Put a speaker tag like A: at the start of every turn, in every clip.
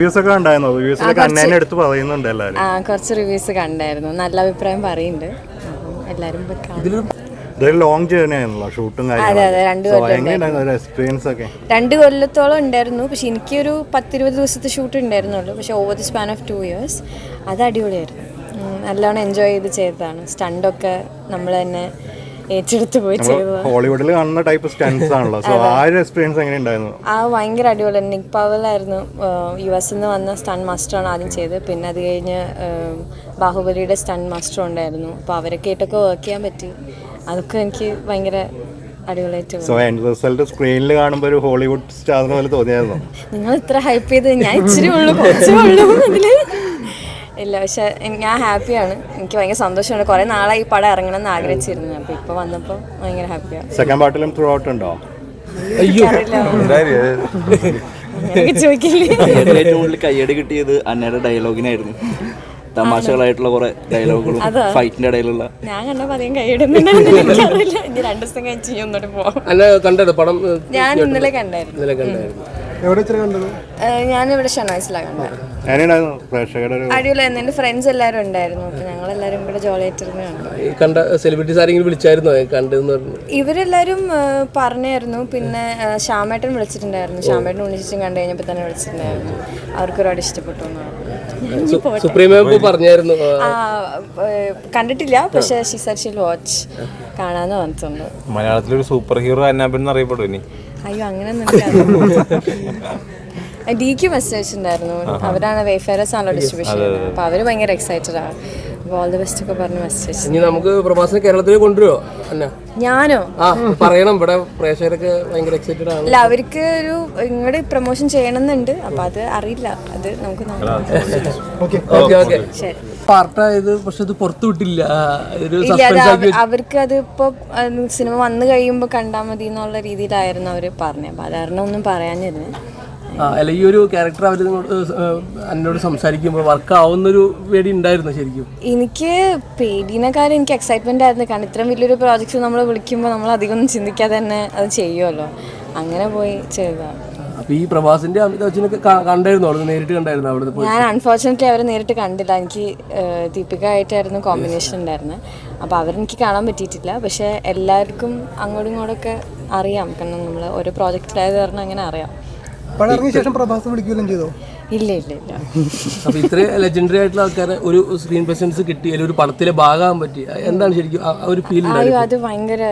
A: Reviews ഒക്കെ ഉണ്ടായിരുന്നു റിവ്യൂസിലൊക്കെ അന്നേനെ എടുത്ത് പറയുന്നുണ്ട് എല്ലാവരും.
B: ആ കുറച്ച് റിവ്യൂസ് കണ്ടായിരുന്നു. നല്ല അഭിപ്രായം പറയുന്നുണ്ട്. എല്ലാരും പോയി കാണും.
A: ഇതൊരു ലോങ് ജേർണി ആയിരുന്നല്ലോ ഷൂട്ടും
B: അതെ, അതെ, രണ്ട്
A: എക്സ്പീരിയൻസ് ഒക്കെ?
B: രണ്ട് കൊല്ലത്തോളം ഉണ്ടായിരുന്നു. പക്ഷെ എനിക്കൊരു പത്തിരുപത് ദിവസത്തെ ഷൂട്ട് ഉണ്ടായിരുന്നുള്ളൂ. പക്ഷെ over the span of two years അത് അടിപൊളിയായിരുന്നു. ഉം, നല്ലോണം എൻജോയ് ചെയ്ത് ചെയ്തതാണ്. സ്റ്റണ്ടൊക്കെ നമ്മൾ തന്നെ ഏറ്റെടുത്ത് പോയി ചെയ്തതാണ്
A: ഹോളിവുഡിൽ കാണുന്ന ടൈപ്പ് സ്റ്റൺസ് ആണല്ലോ. സോ ആ ഒരു എക്സ്പീരിയൻസ് എങ്ങനെ ഉണ്ടായിരുന്നു?
B: ആ ഭയങ്കര അടിപൊളി. നിക് പവലായിരുന്നു. യു എസ് നിന്ന് വന്ന സ്റ്റൺ മാസ്റ്ററാണ് ആദ്യം ചെയ്തത്. പിന്നെ അത് കഴിഞ്ഞ് ബാഹുബലിയുടെ സ്റ്റൺ മാസ്റ്റർ ഉണ്ടായിരുന്നു. അപ്പോൾ അവരൊക്കെ ആയിട്ടൊക്കെ വർക്ക് ചെയ്യാൻ പറ്റി. അതൊക്കെ എനിക്ക് ഭയങ്കര.
A: സോ റിസൾട്ട് സ്ക്രീനിൽ കാണുമ്പോൾ ഒരു ഹോളിവുഡ് സ്റ്റാറിന് പോലെ തോന്നിയായിരുന്നു?
B: നിങ്ങൾ ഇത്ര ഹൈപ്പ് ചെയ്ത് ഞാൻ ഇച്ചിരി ഉള്ളു കുറച്ചേ ഉള്ളൂ ഇല്ല പക്ഷെ ഞാൻ ഹാപ്പിയാണ്. എനിക്ക് ഭയങ്കര സന്തോഷമുണ്ട് കുറേ നാളായി ഈ പടം ഇറങ്ങണം എന്ന് ആഗ്രഹിച്ചിരുന്നു. അപ്പോൾ ഇപ്പോൾ വന്നപ്പോൾ ഭയങ്കര ഹാപ്പിയാണ്
A: സെക്കൻഡ് പാർട്ടിലും ത്രൂ ഔട്ട് ഉണ്ടോ?
B: എനിക്ക്
C: ഏറ്റവും കൂടുതൽ കയ്യടി കിട്ടിയത് അന്നയുടെ ഡയലോഗിനായിരുന്നു. തമാശകളായിട്ടുള്ള കുറെ ഡയലോഗുകളും ഫൈറ്റിന്റെ ഇടയിലുള്ള.
B: ഞാൻ കണ്ടപ്പോ അധികം കൈയിടുന്നുണ്ടെന്ന് എനിക്കറിയില്ല ഇനി രണ്ട് ദിവസം കഴിച്ച് ഒന്നോട്ട് പോവാം.
D: അല്ല കണ്ടത് പടം
B: ഞാൻ ഇന്നലെ കണ്ടായിരുന്നു.
D: ഇന്നലെ കണ്ടായിരുന്നു.
B: ഞാനിവിടെ ഷനോയ്സിലാണ് കണ്ടത്.
A: എങ്ങനെയുണ്ടായിരുന്നു? പ്രേക്ഷകരുടെ ഒരു
B: അടിപൊളിയായിരുന്നു എന്റെ ഫ്രണ്ട്സ് എല്ലാവരും ഉണ്ടായിരുന്നു. അപ്പോൾ ഞങ്ങളെല്ലാവരും കൂടെ ജോളിയായിട്ടിരുന്ന് കണ്ടു.
D: ഈ കണ്ട സെലിബ്രിറ്റീസ് ആരെങ്കിലും വിളിച്ചായിരുന്നോ? കണ്ടെന്ന് പറഞ്ഞു.
B: ഇവരെല്ലാവരും ആ, പറഞ്ഞായിരുന്നു. പിന്നെ ആ, ശ്യാമേട്ടൻ വിളിച്ചിട്ടുണ്ടായിരുന്നു. ശ്യാമേട്ടൻ ഉണ്ണിച്ചും കണ്ടു കഴിഞ്ഞപ്പോൾ തന്നെ വിളിച്ചിട്ടുണ്ടായിരുന്നു. അവർക്ക് ഒരുപാട് ഇഷ്ടപ്പെട്ടു എന്ന് പറഞ്ഞു. ഞാൻ ഇനി പോട്ടെ.
D: സുപ്രീം കോടതി പറഞ്ഞായിരുന്നു. ആ,
B: ആ ഏ, കണ്ടിട്ടില്ല. പക്ഷേ ഷിസർഷിൽ വാച്ച് കാണാന്ന് പറഞ്ഞിട്ടുണ്ട്.
E: മലയാളത്തിലൊരു സൂപ്പർ ഹീറോ അന്നാബൻ എന്നറിയപ്പെടും ഇനി.
B: അയ്യോ അങ്ങനെ ഡിക്ക് മെസ്സേജ് ഉണ്ടായിരുന്നു അവരാണ് വേഫെയറേഴ്സ് ആണല്ലോ ഡിസ്ട്രിബ്യൂഷൻ അപ്പൊ അവർ ഭയങ്കര എക്സൈറ്റഡ് ആണ് ഓൾ ദി ബെസ്റ്റ് ഒക്കെ പറഞ്ഞ് മെസ്സേജ്
D: ഇനി നമുക്ക് പ്രഭാസിനെ കേരളത്തിൽ കൊണ്ടുവരുമോ അന്ന.
B: ഞാനോ?
D: ആ പറയണം. ഇവിടെ പ്രേക്ഷകരൊക്കെ ഭയങ്കര എക്സൈറ്റഡ് ആണ്.
B: അല്ല അവർക്ക് ഒരു ഇങ്ങോട്ട് പ്രൊമോഷൻ ചെയ്യണമെന്നുണ്ട്. അപ്പൊ അത് അറിയില്ല. അത് നമുക്ക് നോക്കാം. ശരി.
D: പാർട്ടായത് പക്ഷെ അത് പുറത്തു വിട്ടില്ല.
B: അവർക്ക് അത് ഇപ്പൊ സിനിമ വന്നു കഴിയുമ്പോ കണ്ടാ മതി എന്നുള്ള രീതിയിലായിരുന്നു അവർ പറഞ്ഞത് അപ്പൊ അത് ഒന്നും പറയാനിരുന്നു.
D: ആ അല്ല ഈ ഒരു ക്യാരക്ടർ അവർ എന്നോട് സംസാരിക്കുമ്പോൾ വർക്ക് ആവുന്നൊരു പേടി ഉണ്ടായിരുന്നു ശരിക്കും?
B: എനിക്ക് പേടിനെക്കാളും എനിക്ക് എക്സൈറ്റ്മെന്റ് ആയിരുന്നു. കാരണം ഇത്രയും വലിയൊരു പ്രോജക്റ്റ് നമ്മൾ വിളിക്കുമ്പോൾ നമ്മൾ അധികം ഒന്നും ചിന്തിക്കാതെ തന്നെ അത് ചെയ്യുമല്ലോ അങ്ങനെ പോയി ചെയ്തതാണ്.
D: അപ്പൊ ഈ പ്രഭാസിന്റെ അമിതാഭ് ബച്ചനൊക്കെ കണ്ടായിരുന്നു? അവിടെ നേരിട്ട് കണ്ടായിരുന്നു? അവിടെ
B: ഞാൻ അൺഫോർച്ചുനേറ്റ്ലി അവരെ നേരിട്ട് കണ്ടില്ല. എനിക്ക് ദീപിക ആയിട്ടായിരുന്നു കോമ്പിനേഷൻ ഉണ്ടായിരുന്നു. അപ്പൊ അവരെനിക്ക് കാണാൻ പറ്റിയിട്ടില്ല. പക്ഷെ എല്ലാവർക്കും അങ്ങോട്ടും ഇങ്ങോട്ടൊക്കെ അറിയാം. കാരണം നമ്മൾ ഒരു പ്രോജക്റ്റിലായത് കാരണം അങ്ങനെ അറിയാം.
F: ശേഷം പ്രഭാസ് വിളിക്കുകയും ചെയ്തോ?
B: ഇല്ല ഇല്ല ഇല്ല.
D: അപ്പൊ ഇത്ര ലെജൻഡറി ആയിട്ടുള്ള ആൾക്കാരെ ഒരു സ്ക്രീൻ പ്രസൻസ് കിട്ടി അല്ലെങ്കിൽ ഒരു പടത്തിലെ ഭാഗമാകാൻ പറ്റി എന്താണ് ശരിക്കും ആ- ആ ഒരു ഫീൽ
B: അയ്യോ അത് ഭയങ്കര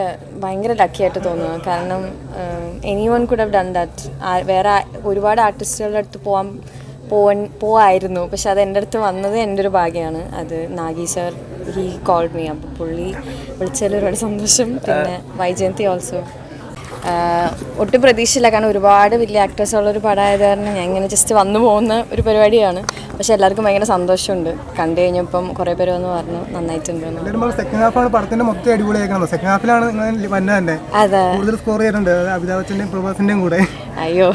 B: ഭയങ്കര ലക്കി ആയിട്ട് തോന്നുന്നു. കാരണം anyone could have done that വേറെ ആ- ഒരുപാട് ആർട്ടിസ്റ്റുകളുടെ അടുത്ത് പോവാൻ പോവാൻ പോവായിരുന്നു. പക്ഷെ അത് എന്റെ അടുത്ത് വന്നത് എന്റെ ഒരു ഭാഗ്യമാണ് അത് Nagi sir he called me അപ്പോൾ പുള്ളി വിളിച്ചതിൽ ഒരുപാട് സന്തോഷം. പിന്നെ വൈജയന്തി ഓൾസോ ഒട്ടും പ്രതീക്ഷയില്ല. കാരണം ഒരുപാട് വലിയ ആക്ടേഴ്സ് ഉള്ള ഒരു പടമായത് കാരണം ഞാൻ ഇങ്ങനെ ജസ്റ്റ് വന്നു പോകുന്ന ഒരു പരിപാടിയാണ്. പക്ഷെ എല്ലാവർക്കും ഭയങ്കര സന്തോഷമുണ്ട്. കണ്ടു കഴിഞ്ഞപ്പം കുറേ പേര് വന്ന് പറഞ്ഞു നന്നായിട്ടുണ്ട്
F: സെക്കൻഡ് ഹാഫാണ് പടത്തിന്റെ മൊത്തം അടിപൊളിയാക്കുന്നത് സെക്കൻഡ് ഹാഫിലാണ് തന്നെ.
B: അതെ.
F: കൂടുതൽ സ്കോർ ചെയ്തിട്ടുണ്ട്. അമിതാഭ് ബച്ചന്റെയും പ്രഭാസിന്റെയും കൂടെ.
B: അയ്യോ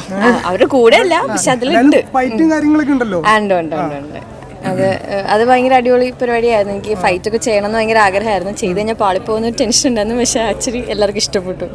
B: അവരുടെ കൂടെ അല്ല പക്ഷെ അതിലുണ്ട്.
F: ഫൈറ്റും കാര്യങ്ങളൊക്കെ ഉണ്ടല്ലോ.
B: ഉണ്ട് ഉണ്ട് ഉണ്ട് അത് അത് ഭയങ്കര അടിപൊളി പരിപാടിയായിരുന്നു. എനിക്ക് ഫൈറ്റ് ഒക്കെ ചെയ്യണം എന്ന് ഭയങ്കര ആഗ്രഹമായിരുന്നു. ചെയ്ത് കഴിഞ്ഞാൽ പാളിപ്പോകുന്ന ഒരു ടെൻഷൻ ഉണ്ടായിരുന്നു. പക്ഷെ ആക്ച്വലി എല്ലാവർക്കും ഇഷ്ടപ്പെട്ടു.